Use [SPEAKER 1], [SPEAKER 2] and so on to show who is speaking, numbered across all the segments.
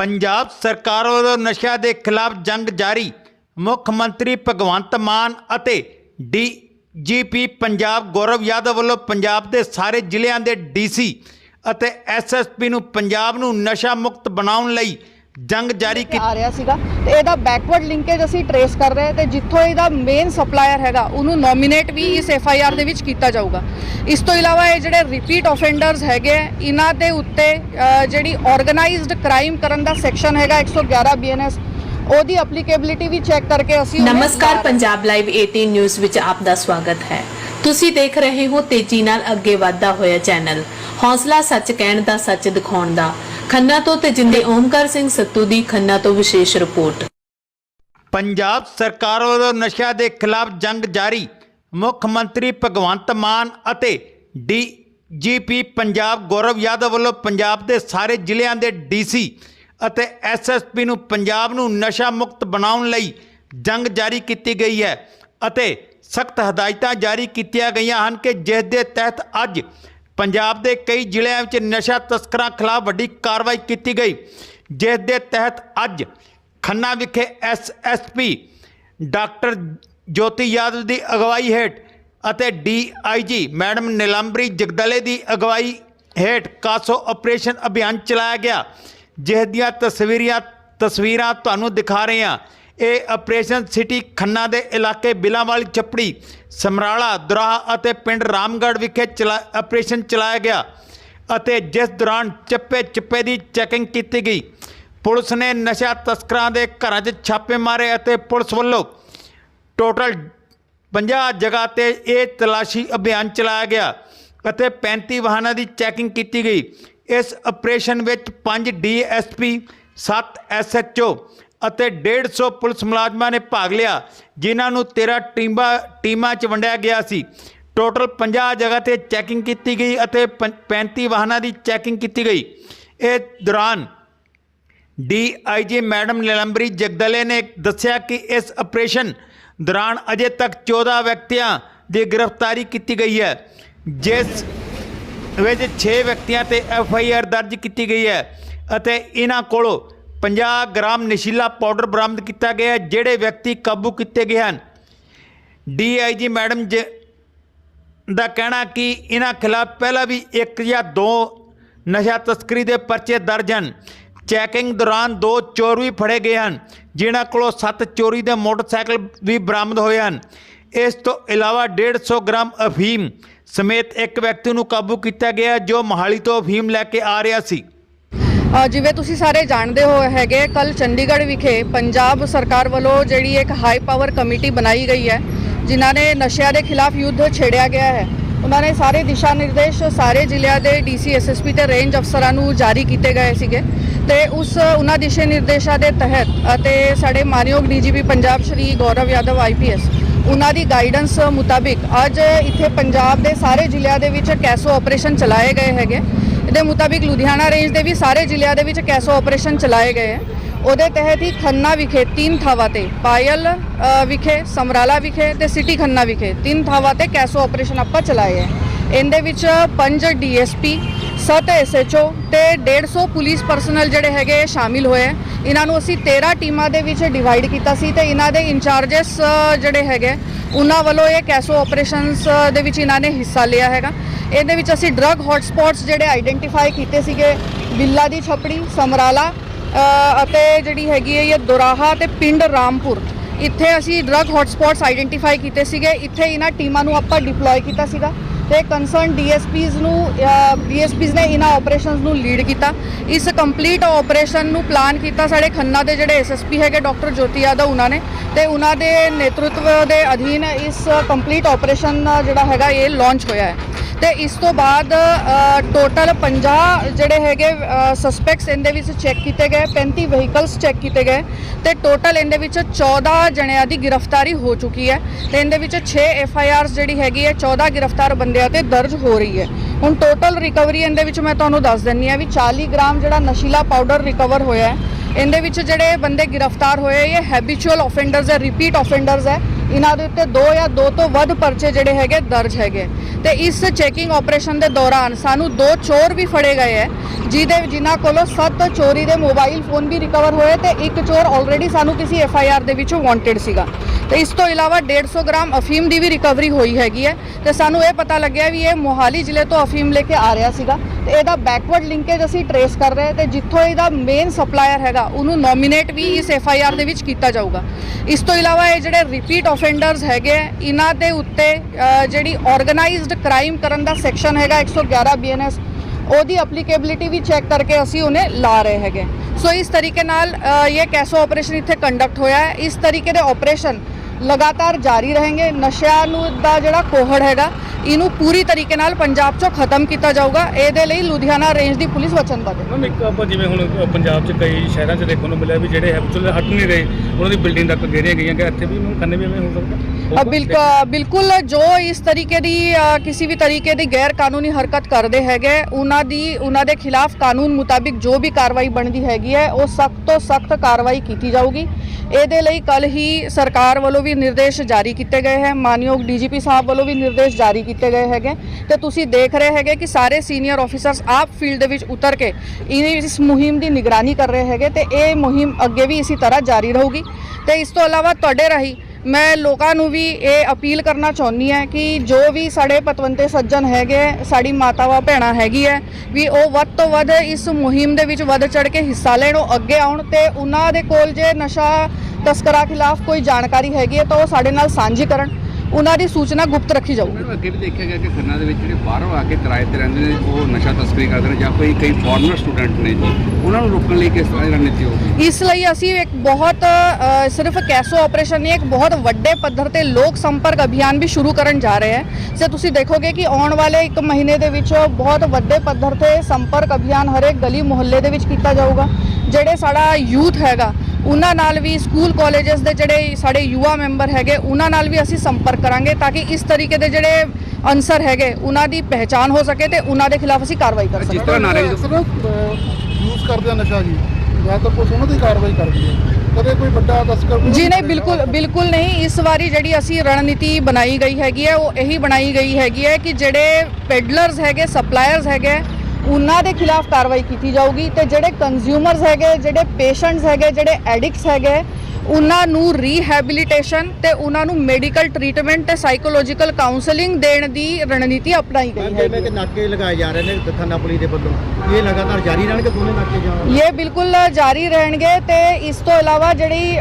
[SPEAKER 1] ਪੰਜਾਬ ਸਰਕਾਰ ਵੱਲੋਂ ਨਸ਼ਿਆਂ ਦੇ ਖਿਲਾਫ ਜੰਗ ਜਾਰੀ। ਮੁੱਖ ਮੰਤਰੀ ਭਗਵੰਤ ਮਾਨ ਅਤੇ ਡੀਜੀਪੀ ਪੰਜਾਬ ਗੌਰਵ ਯਾਦਵ ਵੱਲੋਂ ਪੰਜਾਬ ਦੇ ਸਾਰੇ ਜ਼ਿਲ੍ਹਿਆਂ ਦੇ ਡੀਸੀ ਅਤੇ ਐਸਐਸਪੀ ਨੂੰ ਪੰਜਾਬ ਨੂੰ ਨਸ਼ਾ ਮੁਕਤ ਬਣਾਉਣ ਲਈ ਜੰਗ ਜਾਰੀ ਕੀਤੀ
[SPEAKER 2] ਆ ਰਿਹਾ ਸੀਗਾ ਤੇ ਇਹਦਾ ਬੈਕਵਰਡ ਲਿੰਕੇਜ ਅਸੀਂ ਟਰੇਸ ਕਰ ਰਹੇ ਹਾਂ ਤੇ ਜਿੱਥੋਂ ਇਹਦਾ ਮੇਨ ਸਪਲਾਇਰ ਹੈਗਾ ਉਹਨੂੰ ਨੋਮੀਨੇਟ ਵੀ ਇਸ ਐਫ ਆਈ ਆਰ ਦੇ ਵਿੱਚ ਕੀਤਾ ਜਾਊਗਾ। ਇਸ ਤੋਂ ਇਲਾਵਾ ਇਹ ਜਿਹੜੇ ਰਿਪੀਟ ਆਫੈਂਡਰਸ ਹੈਗੇ ਆ, ਇਹਨਾਂ ਦੇ ਉੱਤੇ ਜਿਹੜੀ ਆਰਗੇਨਾਈਜ਼ਡ ਕ੍ਰਾਈਮ ਕਰਨ ਦਾ ਸੈਕਸ਼ਨ ਹੈਗਾ 111 ਬੀਐਨਐਸ ਉਹਦੀ ਐਪਲੀਕੇਬਿਲਿਟੀ ਵੀ ਚੈੱਕ ਕਰਕੇ ਅਸੀਂ
[SPEAKER 3] ਨਮਸਕਾਰ। ਪੰਜਾਬ ਲਾਈਵ 18 ਨਿਊਜ਼ ਵਿੱਚ ਆਪ ਦਾ ਸਵਾਗਤ ਹੈ। ਤੁਸੀਂ ਦੇਖ ਰਹੇ ਹੋ ਤੇਜ਼ੀ ਨਾਲ ਅੱਗੇ ਵਧਦਾ ਹੋਇਆ ਚੈਨਲ ਹੌਸਲਾ ਸੱਚ ਕਹਿਣ ਦਾ ਸੱਚ ਦਿਖਾਉਣ ਦਾ। ਖੰਨਾ ਤੋਂ ਤੇਜਿੰਦੇ ਓਮਕਾਰ ਸਿੰਘ ਸੱਤੂ ਦੀ ਖੰਨਾ ਤੋਂ ਵਿਸ਼ੇਸ਼ ਰਿਪੋਰਟ।
[SPEAKER 1] ਪੰਜਾਬ ਸਰਕਾਰ ਵੱਲੋਂ ਨਸ਼ਿਆਂ ਦੇ ਖਿਲਾਫ ਜੰਗ ਜਾਰੀ। ਮੁੱਖ ਮੰਤਰੀ ਭਗਵੰਤ ਮਾਨ ਅਤੇ ਡੀ ਡੀਜੀਪੀ ਪੰਜਾਬ ਗੌਰਵ ਯਾਦਵ ਵੱਲੋਂ ਪੰਜਾਬ ਦੇ ਸਾਰੇ ਜ਼ਿਲ੍ਹਿਆਂ ਦੇ ਡੀਸੀ ਅਤੇ ਐਸਐਸਪੀ ਨੂੰ ਪੰਜਾਬ ਨੂੰ ਨਸ਼ਾ ਮੁਕਤ ਬਣਾਉਣ ਲਈ ਜੰਗ ਜਾਰੀ ਕੀਤੀ ਗਈ ਹੈ ਅਤੇ ਸਖਤ ਹਦਾਇਤਾਂ ਜਾਰੀ ਕੀਤੀਆਂ ਗਈਆਂ ਹਨ ਕਿ ਜਿਸ ਦੇ ਤਹਿਤ ਅੱਜ ਪੰਜਾਬ ਦੇ ਕਈ ਜ਼ਿਲ੍ਹਿਆਂ ਵਿੱਚ ਨਸ਼ਾ ਤਸਕਰਾਂ ਖਿਲਾਫ ਵੱਡੀ ਕਾਰਵਾਈ ਕੀਤੀ ਗਈ, ਜਿਸ ਦੇ ਤਹਿਤ ਅੱਜ ਖੰਨਾ ਵਿਖੇ ਐਸਐਸਪੀ ਡਾਕਟਰ ਜੋਤੀ ਯਾਦਵ ਦੀ ਅਗਵਾਈ ਹੇਠ ਅਤੇ ਡੀਆਈਜੀ ਮੈਡਮ ਨਿਲੰਬਰੀ ਜਗਦਲੇ ਦੀ ਅਗਵਾਈ ਹੇਠ ਕਾਸੋ ਆਪਰੇਸ਼ਨ ਅਭਿਆਨ ਚਲਾਇਆ ਗਿਆ, ਜਿਸ ਦੀਆਂ ਤਸਵੀਰਾਂ ਤਸਵੀਰਾਂ ਤੁਹਾਨੂੰ ਦਿਖਾ ਰਹੇ ਹਾਂ। ਇਹ ਆਪਰੇਸ਼ਨ ਸਿਟੀ ਖੰਨਾ ਦੇ ਇਲਾਕੇ ਬਿਲਾਵਾਲੀ ਚੱਪੜੀ, ਸਮਰਾਲਾ, ਦੁਰਾਹਾ ਅਤੇ ਪਿੰਡ ਰਾਮਗੜ੍ਹ ਵਿਖੇ ਚਲਾ, ਆਪਰੇਸ਼ਨ ਚਲਾਇਆ ਗਿਆ ਅਤੇ ਜਿਸ ਦੌਰਾਨ ਚੱਪੇ ਚੱਪੇ ਦੀ ਚੈਕਿੰਗ ਕੀਤੀ ਗਈ। ਪੁਲਿਸ ਨੇ ਨਸ਼ਾ ਤਸਕਰਾਂ ਦੇ ਘਰਾਂ 'ਚ ਛਾਪੇ ਮਾਰੇ ਅਤੇ ਪੁਲਿਸ ਵੱਲੋਂ ਟੋਟਲ 50 ਜਗ੍ਹਾ ਤੇ ਇਹ ਤਲਾਸ਼ੀ ਅਭਿਆਨ ਚਲਾਇਆ ਗਿਆ ਅਤੇ 35 ਵਾਹਨਾਂ ਦੀ ਚੈਕਿੰਗ ਕੀਤੀ ਗਈ। ਇਸ ਆਪਰੇਸ਼ਨ ਵਿੱਚ 5 ਡੀਐਸਪੀ 7 ਐਸਐਚਓ ਅਤੇ 150 ਪੁਲਿਸ ਮੁਲਾਜ਼ਮਾਂ ਨੇ ਭਾਗ ਲਿਆ, ਜਿਨ੍ਹਾਂ ਨੂੰ 13 ਟੀਮਾਂ ਟੀਮਾਂ 'ਚ ਵੰਡਿਆ ਗਿਆ ਸੀ। ਟੋਟਲ 50 ਜਗ੍ਹਾ ਤੇ ਚੈਕਿੰਗ ਕੀਤੀ ਗਈ ਅਤੇ ਪੰ- 35 ਵਾਹਨਾਂ ਦੀ ਚੈਕਿੰਗ ਕੀਤੀ ਗਈ। ਇਹ ਦੌਰਾਨ ਡੀਆਈਜੀ ਮੈਡਮ ਨਿਲੰਬਰੀ ਜਗਦਲੇ ਨੇ ਦੱਸਿਆ ਕਿ ਇਸ ਆਪਰੇਸ਼ਨ ਦੌਰਾਨ ਅਜੇ ਤੱਕ 14 ਵਿਅਕਤੀਆਂ ਦੀ ਗ੍ਰਿਫਤਾਰੀ ਕੀਤੀ ਗਈ ਹੈ, ਜਿਸ ਵਿੱਚ 6 ਵਿਅਕਤੀਆਂ ਤੇ ਐਫ ਆਈ ਆਰ ਦਰਜ ਕੀਤੀ ਗਈ ਹੈ ਅਤੇ ਇਹਨਾਂ ਕੋਲੋਂ 50 ਗ੍ਰਾਮ ਨਸ਼ੀਲਾ ਪਾਊਡਰ ਬਰਾਮਦ ਕੀਤਾ ਗਿਆ ਜਿਹੜੇ ਵਿਅਕਤੀ ਕਾਬੂ ਕੀਤੇ ਗਏ ਹਨ। ਡੀਆਈਜੀ ਮੈਡਮ ਜ ਦਾ ਕਹਿਣਾ ਕਿ ਇਹਨਾਂ ਖਿਲਾਫ ਪਹਿਲਾਂ ਵੀ ਇੱਕ ਜਾਂ ਦੋ ਨਸ਼ਾ ਤਸਕਰੀ ਦੇ ਪਰਚੇ ਦਰਜ ਹਨ। ਚੈਕਿੰਗ ਦੌਰਾਨ ਦੋ ਚੋਰ ਵੀ ਫੜੇ ਗਏ ਹਨ, ਜਿਨ੍ਹਾਂ ਕੋਲੋਂ ਸੱਤ ਚੋਰੀ ਦੇ ਮੋਟਰਸਾਈਕਲ ਵੀ ਬਰਾਮਦ ਹੋਏ ਹਨ। ਇਸ ਤੋਂ ਇਲਾਵਾ 150 ਗ੍ਰਾਮ ਅਫੀਮ ਸਮੇਤ ਇੱਕ ਵਿਅਕਤੀ ਨੂੰ ਕਾਬੂ ਕੀਤਾ ਗਿਆ ਜੋ ਮੋਹਾਲੀ ਤੋਂ ਅਫੀਮ ਲੈ ਕੇ ਆ ਰਿਹਾ ਸੀ।
[SPEAKER 2] ਜਿਵੇਂ ਤੁਸੀਂ ਸਾਰੇ ਜਾਣਦੇ ਹੋ ਹੈਗੇ ਕੱਲ ਚੰਡੀਗੜ੍ਹ ਵਿਖੇ ਪੰਜਾਬ ਸਰਕਾਰ ਵੱਲੋਂ ਜਿਹੜੀ ਇੱਕ ਹਾਈ ਪਾਵਰ ਕਮੇਟੀ ਬਣਾਈ ਗਈ ਹੈ, ਜਿਨ੍ਹਾਂ ਨੇ ਨਸ਼ਿਆਂ ਦੇ ਖਿਲਾਫ ਯੁੱਧ ਛੇੜਿਆ ਗਿਆ ਹੈ। ਉਹਨਾਂ ਨੇ ਸਾਰੇ ਦਿਸ਼ਾ ਨਿਰਦੇਸ਼ ਸਾਰੇ ਜ਼ਿਲ੍ਹਿਆਂ ਦੇ ਡੀਸੀ ਐਸਐਸਪੀ ਤੇ ਰੇਂਜ ਅਫਸਰਾਂ ਨੂੰ ਜਾਰੀ ਕੀਤੇ ਗਏ ਸੀਗੇ। ਤੇ ਉਸ, ਉਹਨਾਂ ਦਿਸ਼ਾ ਨਿਰਦੇਸ਼ਾਂ ਦੇ ਤਹਿਤ ਅਤੇ ਸਾਡੇ ਮਾਨਯੋਗ ਡੀਜੀਪੀ ਪੰਜਾਬ ਸ਼੍ਰੀ ਗੌਰਵ ਯਾਦਵ ਆਈਪੀਐਸ ਉਹਨਾਂ ਦੀ ਗਾਈਡੈਂਸ ਮੁਤਾਬਿਕ ਅੱਜ ਇੱਥੇ ਪੰਜਾਬ ਦੇ ਸਾਰੇ ਜ਼ਿਲ੍ਹਿਆਂ ਦੇ ਵਿੱਚ ਕੈਸੋ ਆਪਰੇਸ਼ਨ ਚਲਾਏ ਗਏ ਹੈਗੇ। ਇਹਦੇ ਮੁਤਾਬਿਕ ਲੁਧਿਆਣਾ ਰੇਂਜ ਦੇ ਵੀ ਸਾਰੇ ਜ਼ਿਲ੍ਹਿਆਂ ਦੇ ਵਿੱਚ ਕੈਸੋ ਆਪਰੇਸ਼ਨ ਚਲਾਏ ਗਏ ਹੈ ਉਹਦੇ ਤਹਿਤ ਹੀ ਖੰਨਾ ਵਿਖੇ ਤਿੰਨ ਥਾਵਾਂ ਤੇ ਪਾਇਲ ਵਿਖੇ, ਸਮਰਾਲਾ ਵਿਖੇ ਤੇ ਸਿਟੀ ਖੰਨਾ ਵਿਖੇ ਤਿੰਨ ਥਾਵਾਂ ਤੇ ਕੈਸੋ ਆਪਰੇਸ਼ਨ ਆਪਾਂ ਚਲਾਏ ਹੈ ਇਹਦੇ ਵਿੱਚ ਪੰਜ ਡੀਐਸਪੀ 7 ਐਸਐਚਓ ਤੇ 150 ਪੁਲਿਸ ਪਰਸਨਲ ਜਿਹੜੇ ਹੈਗੇ ਸ਼ਾਮਿਲ ਹੋਏ ਹੈ। ਇਹਨਾਂ ਨੂੰ ਅਸੀਂ 13 ਟੀਮਾਂ ਦੇ ਵਿੱਚ ਡਿਵਾਈਡ ਕੀਤਾ ਸੀ ਤੇ ਇਹਨਾਂ ਦੇ ਇੰਚਾਰजेस ਜਿਹੜੇ ਹੈਗੇ ਉਹਨਾਂ ਵੱਲੋਂ ਇਹ ਕੈਸੋ ਆਪਰੇਸ਼ਨਸ ਦੇ ਵਿੱਚ ਇਹਨਾਂ ਨੇ ਹਿੱਸਾ ਲਿਆ ਹੈਗਾ। ਇਹਦੇ ਵਿੱਚ ਅਸੀਂ ਡਰੱਗ ਹੌਟਸਪੌਟਸ ਜਿਹੜੇ ਆਈਡੈਂਟੀਫਾਈ ਕੀਤੇ ਸੀਗੇ, ਬਿੱਲਾ ਦੀ ਛਪੜੀ, ਸਮਰਾਲਾ ਅਤੇ ਜਿਹੜੀ ਹੈਗੀ ਹੈ ਇਹ ਦੁਰਾਹਾ ਤੇ ਪਿੰਡ ਰਾਮਪੁਰ। ਇੱਥੇ ਅਸੀਂ ਡਰੱਗ ਹੌਟਸਪੌਟਸ ਆਈਡੈਂਟੀਫਾਈ ਕੀਤੇ ਸੀਗੇ। ਇੱਥੇ ਇਹਨਾਂ ਟੀਮਾਂ ਨੂੰ ਆਪਾਂ ਡਿਪਲੋਏ ਕੀਤਾ ਸੀਗਾ। ਤੇ ਕੰਸਰਨ ਡੀਐਸਪੀਜ਼ ਨੂੰ ਡੀਐਸਪੀਜ਼ ਨੇ ਇਹਨਾਂ ਆਪਰੇਸ਼ਨਸ ਨੂੰ ਲੀਡ ਕੀਤਾ। ਇਸ ਕੰਪਲੀਟ ਆਪਰੇਸ਼ਨ ਨੂੰ ਪਲਾਨ ਕੀਤਾ ਸਾਡੇ ਖੰਨਾ ਦੇ ਜਿਹੜੇ ਐਸਐਸਪੀ ਹੈਗੇ ਡਾਕਟਰ ਜੋਤੀ ਯਾਦਵ ਉਹਨਾਂ ਨੇ। ਤੇ ਉਹਨਾਂ ਦੇ ਨੇਤਰਤਵ ਦੇ ਅਧੀਨ ਇਸ ਕੰਪਲੀਟ ਆਪਰੇਸ਼ਨ ਜਿਹੜਾ ਹੈਗਾ, ਇਹ ਲਾਂਚ ਹੋਇਆ ਹੈ। ਤੇ ਇਸ ਤੋਂ ਬਾਅਦ ਟੋਟਲ 50 ਜਿਹੜੇ ਹੈਗੇ ਸਸਪੈਕਟਸ ਇਹਦੇ ਵਿੱਚ ਚੈੱਕ ਕੀਤੇ ਗਏ 35 ਵਹੀਕਲਸ ਚੈੱਕ ਕੀਤੇ ਗਏ ਤੇ ਟੋਟਲ ਇਹਦੇ ਵਿੱਚ 14 ਜਣਿਆਂ ਦੀ ਗ੍ਰਿਫਤਾਰੀ ਹੋ ਚੁੱਕੀ ਹੈ। ਤੇ ਇਹਦੇ ਵਿੱਚ 6 ਐਫ ਆਈ ਆਰਸ ਜਿਹੜੀ ਹੈਗੀ ਹੈ 14 ਗ੍ਰਿਫਤਾਰ ਬੰਦਿਆਂ ਤੇ ਦਰਜ ਹੋ ਰਹੀ ਹੈ। ਹੁਣ ਟੋਟਲ ਰਿਕਵਰੀ ਇਹਦੇ ਵਿੱਚ ਮੈਂ ਤੁਹਾਨੂੰ ਦੱਸ ਦਿੰਨੀ ਆ ਵੀ 40 ਗ੍ਰਾਮ ਜਿਹੜਾ ਨਸ਼ੀਲਾ ਪਾਊਡਰ ਰਿਕਵਰ ਹੋਇਆ ਹੈ, ਇਹਦੇ ਵਿੱਚ ਜਿਹੜੇ ਬੰਦੇ ਗ੍ਰਿਫਤਾਰ ਹੋਏ ਇਹ ਹੈਬਿਚੁਅਲ ਆਫੈਂਡਰਸ ਹੈ ਰਿਪੀਟ ਆਫੈਂਡਰਸ ਹੈ। ਇਹਨਾਂ ਦੇ ਉੱਤੇ ਦੋ ਜਾਂ ਦੋ ਤੋਂ ਵੱਧ ਪਰਚੇ ਜਿਹੜੇ ਹੈਗੇ ਦਰਜ ਹੈਗੇ। ਤੇ ਇਸ ਚੈਕਿੰਗ ਆਪਰੇਸ਼ਨ ਦੇ ਦੌਰਾਨ ਸਾਨੂੰ ਦੋ ਚੋਰ ਵੀ ਫੜੇ ਗਏ ਹੈ, ਜਿਹਦੇ ਜਿਨ੍ਹਾਂ ਕੋਲੋਂ ਸੱਤ ਚੋਰੀ ਦੇ ਮੋਬਾਈਲ ਫੋਨ ਵੀ ਰਿਕਵਰ ਹੋਏ ਤੇ ਇੱਕ ਚੋਰ ਆਲਰੇਡੀ ਸਾਨੂੰ ਕਿਸੇ ਐਫ ਆਈ ਆਰ ਦੇ ਵਿੱਚੋਂ ਵਾਂਟਡ ਸੀਗਾ। ਤੇ ਇਸ ਤੋਂ ਇਲਾਵਾ 150 ਗ੍ਰਾਮ ਅਫੀਮ ਦੀ ਵੀ ਰਿਕਵਰੀ ਹੋਈ ਹੈਗੀ ਹੈ। ਤੇ ਸਾਨੂੰ ਇਹ ਪਤਾ ਲੱਗਿਆ ਵੀ ਇਹ ਮੋਹਾਲੀ ਜ਼ਿਲ੍ਹੇ ਤੋਂ ਅਫੀਮ ਲੈ ਕੇ ਆ ਰਿਹਾ ਸੀਗਾ। ਤੇ ਇਹਦਾ ਬੈਕਵਰਡ ਲਿੰਕੇਜ ਅਸੀਂ ਟਰੇਸ ਕਰ ਰਹੇ ਤੇ ਜਿੱਥੋਂ ਇਹਦਾ ਮੇਨ ਸਪਲਾਇਰ ਹੈਗਾ ਉਹਨੂੰ ਨੋਮੀਨੇਟ ਵੀ ਇਸ ਐਫ ਆਈ ਆਰ ਦੇ ਵਿੱਚ ਕੀਤਾ ਜਾਊਗਾ। ਇਸ ਤੋਂ ਇਲਾਵਾ ਇਹ ਜਿਹੜੇ ਰਿਪੀਟ ਆਫੈਂਡਰਸ ਹੈਗੇ ਆ, ਇਹਨਾਂ ਦੇ ਉੱਤੇ ਜਿਹੜੀ ਆਰਗੇਨਾਈਜ਼ਡ ਕ੍ਰਾਈਮ ਕਰਨ ਦਾ ਸੈਕਸ਼ਨ ਹੈਗਾ 111 ਬੀਐਨਐਸ ਉਹਦੀ ਐਪਲੀਕੇਬਿਲਿਟੀ ਵੀ ਚੈੱਕ ਕਰਕੇ ਅਸੀਂ ਉਹਨੇ ਲਾ ਰਹੇ ਹੈਗੇ। ਸੋ ਇਸ ਤਰੀਕੇ ਨਾਲ ਇਹ ਕੈਸੋ ਆਪਰੇਸ਼ਨ ਇੱਥੇ ਕੰਡਕਟ ਹੋਇਆ ਹੈ। ਇਸ ਤਰੀਕੇ ਦੇ ਆਪਰੇਸ਼ਨ ਲਗਾਤਾਰ ਜਾਰੀ ਰਹਿਣਗੇ ਨਸ਼ਿਆਂ ਨੂੰ ਦਾ ਜਿਹੜਾ ਕੋਹੜ ਹੈਗਾ ਇਹਨੂੰ ਪੂਰੀ ਤਰੀਕੇ ਨਾਲ ਪੰਜਾਬ ਚੋਂ ਖਤਮ ਕੀਤਾ ਜਾਊਗਾ। ਇਹਦੇ ਲਈ ਲੁਧਿਆਣਾ ਰੇਂਜ ਦੀ ਪੁਲਿਸ ਵਚਨਬੱਧ ਹੈ
[SPEAKER 4] ਮੈਮ ਇੱਕ ਆਪਾਂ ਜਿਵੇਂ ਹੁਣ ਪੰਜਾਬ 'ਚ ਕਈ ਸ਼ਹਿਰਾਂ 'ਚ ਦੇਖਣ ਨੂੰ ਮਿਲਿਆ ਵੀ ਜਿਹੜੇ ਹੈਬਚੁਅਲ ਹਟ ਨਹੀਂ ਰਹੇ ਉਹਨਾਂ ਦੀ ਬਿਲਡਿੰਗ ਤੱਕ ਗੇਰੀਆਂ ਗਈਆਂ ਕਿ ਇੱਥੇ ਵੀ ਮੈਨੂੰ ਖੰਨੇ ਵੀ ਐਵੇਂ ਹੋ ਸਕਦਾ?
[SPEAKER 2] ਬਿਲਕੁਲ ਬਿਲਕੁਲ ਜੋ ਇਸ ਤਰੀਕੇ ਦੀ ਕਿਸੇ ਵੀ ਤਰੀਕੇ ਦੀ ਗੈਰ ਕਾਨੂੰਨੀ ਹਰਕਤ ਕਰਦੇ ਹੈਗੇ ਉਹਨਾਂ ਦੀ ਉਹਨਾਂ ਦੇ ਖਿਲਾਫ ਕਾਨੂੰਨ ਮੁਤਾਬਿਕ ਜੋ ਵੀ ਕਾਰਵਾਈ ਬਣਦੀ ਹੈਗੀ ਹੈ ਉਹ ਸਖਤ ਤੋਂ ਸਖਤ ਕਾਰਵਾਈ ਕੀਤੀ ਜਾਊਗੀ। ਇਹਦੇ ਲਈ ਕੱਲ ਹੀ ਸਰਕਾਰ ਵੱਲੋਂ ਵੀ ਨਿਰਦੇਸ਼ ਜਾਰੀ ਕੀਤੇ ਗਏ ਹੈ। ਮਾਨਯੋਗ ਡੀਜੀਪੀ ਸਾਹਿਬ ਵੱਲੋਂ ਵੀ ਨਿਰਦੇਸ਼ ਜਾਰੀ ਕੀਤੇ ਗਏ ਹੈਗੇ। ਤੇ ਤੁਸੀਂ ਦੇਖ ਰਹੇ ਹੈਗੇ ਕਿ ਸਾਰੇ ਸੀਨੀਅਰ ਆਫੀਸਰਸ ਆਪ ਫੀਲਡ ਦੇ ਵਿੱਚ ਉਤਰ ਕੇ ਇਹ- ਇਸ ਮੁਹਿੰਮ ਦੀ ਨਿਗਰਾਨੀ ਕਰ ਰਹੇ ਹੈਗੇ ਤੇ ਇਹ ਮੁਹਿੰਮ ਅੱਗੇ ਵੀ ਇਸੇ ਤਰ੍ਹਾਂ ਜਾਰੀ ਰਹੂਗੀ। ਤੇ ਇਸ ਤੋਂ ਇਲਾਵਾ ਤੁਹਾਡੇ ਰਾਹੀਂ ਮੈਂ ਲੋਕਾਂ ਨੂੰ ਵੀ ਇਹ ਅਪੀਲ ਕਰਨਾ ਚਾਹੁੰਦੀ ਹਾਂ ਕਿ ਜੋ ਵੀ ਸਾਡੇ ਪਤਵੰਤੇ ਸੱਜਣ ਹੈਗੇ ਹੈ, ਸਾਡੀ ਮਾਤਾਵਾਂ ਭੈਣਾਂ ਹੈਗੀ ਹੈ ਵੀ ਉਹ ਵੱਧ ਤੋਂ ਵੱਧ ਇਸ ਮੁਹਿੰਮ ਦੇ ਵਿੱਚ ਵੱਧ ਚੜ ਕੇ ਹਿੱਸਾ ਲੈਣ ਉਹ ਅੱਗੇ ਆਉਣ ਤੇ ਉਹਨਾਂ ਦੇ ਕੋਲ ਜੇ ਨਸ਼ਾ ਤਸਕਰਾਂ ਖਿਲਾਫ ਕੋਈ ਜਾਣਕਾਰੀ ਹੈਗੀ ਹੈ ਤਾਂ ਉਹ ਸਾਡੇ ਨਾਲ ਸਾਂਝੀ ਕਰਨ। ਉਹਨਾਂ ਦੀ ਸੂਚਨਾ ਗੁਪਤ ਰੱਖੀ ਜਾਊਗੀ
[SPEAKER 5] ਮੈਨੂੰ ਅੱਗੇ ਵੀ ਦੇਖਿਆ ਗਿਆ ਕਿ ਖੰਨਾ ਦੇ ਵਿੱਚ ਜਿਹੜੇ ਬਾਹਰੋਂ ਆ ਕੇ ਕਿਰਾਏ ਤੇ ਰਹਿੰਦੇ ਨੇ ਉਹ ਨਸ਼ਾ ਤਸਕਰੀ ਕਰਦੇ ਨੇ ਜਾਂ ਕੋਈ ਕਈ ਫੋਰਨਰ ਸਟੂਡੈਂਟ ਨੇ ਜੀ। ਉਹਨਾਂ ਨੂੰ ਰੋਕਣ ਲਈ ਕਿਸ ਤਰ੍ਹਾਂ ਦੀ ਰਣਨੀਤੀ ਹੋਊਗੀ?
[SPEAKER 2] ਇਸ ਲਈ ਅਸੀਂ ਇੱਕ ਬਹੁਤ ਸਿਰਫ ਕੈਸੋ ਆਪਰੇਸ਼ਨ ਨਹੀਂ ਇੱਕ ਬਹੁਤ ਵੱਡੇ ਪੱਧਰ ਤੇ ਲੋਕ ਸੰਪਰਕ ਅਭਿਆਨ ਵੀ ਸ਼ੁਰੂ ਕਰਨ ਜਾ ਰਹੇ ਹਾਂ। ਸੇ ਤੁਸੀਂ ਦੇਖੋਗੇ ਕਿ ਆਉਣ ਵਾਲੇ ਇੱਕ ਮਹੀਨੇ ਦੇ ਵਿੱਚ ਬਹੁਤ ਵੱਡੇ ਪੱਧਰ ਤੇ ਸੰਪਰਕ ਅਭਿਆਨ ਹਰੇਕ ਗਲੀ ਮੁਹੱਲੇ ਦੇ ਵਿੱਚ ਕੀਤਾ ਜਾਊਗਾ ਜਿਹੜੇ ਸਾਡਾ ਯੂਥ ਹੈਗਾ ਉਹਨਾਂ ਨਾਲ ਵੀ ਸਕੂਲ ਕਾਲਜਸ ਦੇ ਜਿਹੜੇ ਸਾਡੇ ਯੁਵਾ ਮੈਂਬਰ ਹੈਗੇ ਉਹਨਾਂ ਨਾਲ ਵੀ ਅਸੀਂ ਸੰਪਰਕ ਕਰਾਂਗੇ ਤਾਂ ਕਿ ਇਸ ਤਰੀਕੇ ਦੇ ਜਿਹੜੇ ਅਨਸਰ ਹੈਗੇ ਉਹਨਾਂ ਦੀ ਪਹਿਚਾਨ ਹੋ ਸਕੇ ਤੇ ਉਹਨਾਂ ਦੇ ਖਿਲਾਫ ਅਸੀਂ ਕਾਰਵਾਈ ਕਰ
[SPEAKER 5] ਜਿਸ
[SPEAKER 2] ਸਕੀਏ।
[SPEAKER 5] ਤਰ੍ਹਾਂ ਨਾਰੇ
[SPEAKER 6] ਅਕਸਰ ਯੂਜ਼ ਕਰਦੇ ਆ ਨਸ਼ਾ ਜੀ। ਜ਼ਿਆਦਾਤਰ ਪੁਲਿਸ ਉਹਨਾਂ ਦੀ ਕਾਰਵਾਈ ਕਰਦੀ ਹੈ ਕਦੇ ਕੋਈ ਵੱਡਾ ਤਸਕਰ
[SPEAKER 2] ਜੀ ਨਹੀਂ ਬਿਲਕੁਲ ਬਿਲਕੁਲ ਨਹੀਂ। ਇਸ ਵਾਰੀ ਜਿਹੜੀ ਅਸੀਂ ਰਣਨੀਤੀ ਬਣਾਈ ਗਈ ਹੈਗੀ ਹੈ ਉਹ ਇਹੀ ਬਣਾਈ ਗਈ ਹੈਗੀ ਹੈ ਕਿ ਜਿਹੜੇ ਪੈਡਲਰਸ ਹੈਗੇ ਸਪਲਾਇਰਸ ਹੈਗੇ ਉਹਨਾਂ ਦੇ ਖਿਲਾਫ ਕਾਰਵਾਈ ਕੀਤੀ ਜਾਊਗੀ ਤੇ ਜਿਹੜੇ ਕੰਜ਼ਿਊਮਰਸ ਹੈਗੇ, ਜਿਹੜੇ ਪੇਸ਼ੈਂਟਸ ਹੈਗੇ, ਜਿਹੜੇ ਐਡਿਕਟਸ ਹੈਗੇ ਉਹਨਾਂ ਨੂੰ ਰੀਹੈਬਿਲਿਟੇਸ਼ਨ ਤੇ ਉਹਨਾਂ ਨੂੰ ਮੈਡੀਕਲ ਟ੍ਰੀਟਮੈਂਟ ਤੇ ਸਾਈਕੋਲੋਜੀਕਲ ਕਾਉਂਸਲਿੰਗ ਦੇਣ ਦੀ ਰਣਨੀਤੀ ਅਪਣਾਈ ਗਈ ਹੈ।
[SPEAKER 7] ਜਿਵੇਂ ਕਿ ਨਾਕੇ ਲਗਾਏ ਜਾ ਰਹੇ ਨੇ ਖੰਨਾ ਪੁਲਿਸ ਦੇ ਵੱਲੋਂ ਇਹ ਲਗਾਤਾਰ ਜਾਰੀ ਰਹਿਣਗੇ ਦੋਨੇ ਨਾਕੇ ਜਾਂ?
[SPEAKER 2] ਇਹ ਬਿਲਕੁਲ ਜਾਰੀ ਰਹਿਣਗੇ ਤੇ ਇਸ ਤੋਂ ਇਲਾਵਾ ਜਿਹੜੀ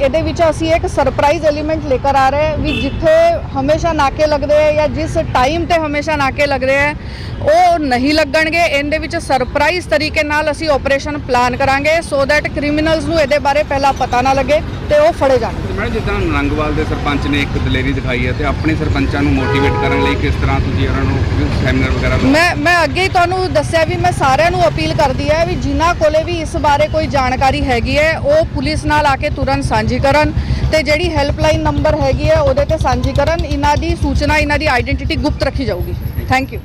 [SPEAKER 2] ਇਹਦੇ ਵਿੱਚ ਅਸੀਂ ਇੱਕ ਸਰਪ੍ਰਾਈਜ਼ ਐਲੀਮੈਂਟ ਲੈ ਕੇ ਆ ਰਹੇ ਹਾਂ ਵੀ ਜਿੱਥੇ ਹਮੇਸ਼ਾ ਨਾਕੇ ਲੱਗਦੇ ਆ ਜਾਂ ਜਿਸ ਟਾਈਮ ਤੇ ਹਮੇਸ਼ਾ ਨਾਕੇ ਲੱਗਦੇ ਆ ਉਹ ਨਹੀਂ ਲੱਗਣਗੇ। ਇਹਦੇ ਵਿੱਚ ਸਰਪ੍ਰਾਈਜ਼ ਤਰੀਕੇ ਨਾਲ ਅਸੀਂ ਆਪਰੇਸ਼ਨ ਪਲਾਨ ਕਰਾਂਗੇ ਸੋ ਦੈਟ ਕ੍ਰਿਮੀਨਲਸ ਨੂੰ ਇਹਦੇ ਬਾਰੇ ਪਹਿਲਾਂ ਪਤਾ ਨਾ ਲੱਗੇ। ਤੇ ਉਹ ਫੜੇ ਜਾਣਗੇ
[SPEAKER 5] ਮੈਂ ਜਿੱਦਾਂ ਨਰੰਗਵਾਲ ਦੇ ਸਰਪੰਚ ਨੇ ਇੱਕ ਦਲੇਰੀ ਦਿਖਾਈ ਹੈ ਤੇ ਆਪਣੇ ਸਰਪੰਚਾਂ ਨੂੰ ਮੋਟੀਵੇਟ ਕਰਨ ਲਈ ਕਿਸ ਤਰ੍ਹਾਂ ਤੁਸੀਂ ਉਹਨਾਂ ਨੂੰ ਸੈਮੀਨਾਰ ਵਗੈਰਾ ਲਓ?
[SPEAKER 2] ਮੈਂ ਮੈਂ ਅੱਗੇ ਹੀ ਤੁਹਾਨੂੰ ਦੱਸਿਆ ਵੀ ਮੈਂ ਸਾਰਿਆਂ ਨੂੰ ਅਪੀਲ ਕਰਦੀ ਹੈ ਵੀ ਜਿਨ੍ਹਾਂ ਕੋਲੇ ਵੀ ਇਸ ਬਾਰੇ ਕੋਈ ਜਾਣਕਾਰੀ ਹੈਗੀ ਹੈ ਉਹ ਪੁਲਿਸ ਨਾਲ ਆ ਕੇ ਤੁਰੰਤ ਸਾਂਝੀ ਕਰਨ ਤੇ ਜਿਹੜੀ ਹੈਲਪਲਾਈਨ ਨੰਬਰ ਹੈਗੀ ਹੈ ਉਹਦੇ ਤੇ ਸਾਂਝੀ ਕਰਨ। ਇਹਨਾਂ ਦੀ ਸੂਚਨਾ ਇਹਨਾਂ ਦੀ ਆਇਡੈਂਟੀਟੀ ਗੁਪਤ ਰੱਖੀ ਜਾਊਗੀ। Thank you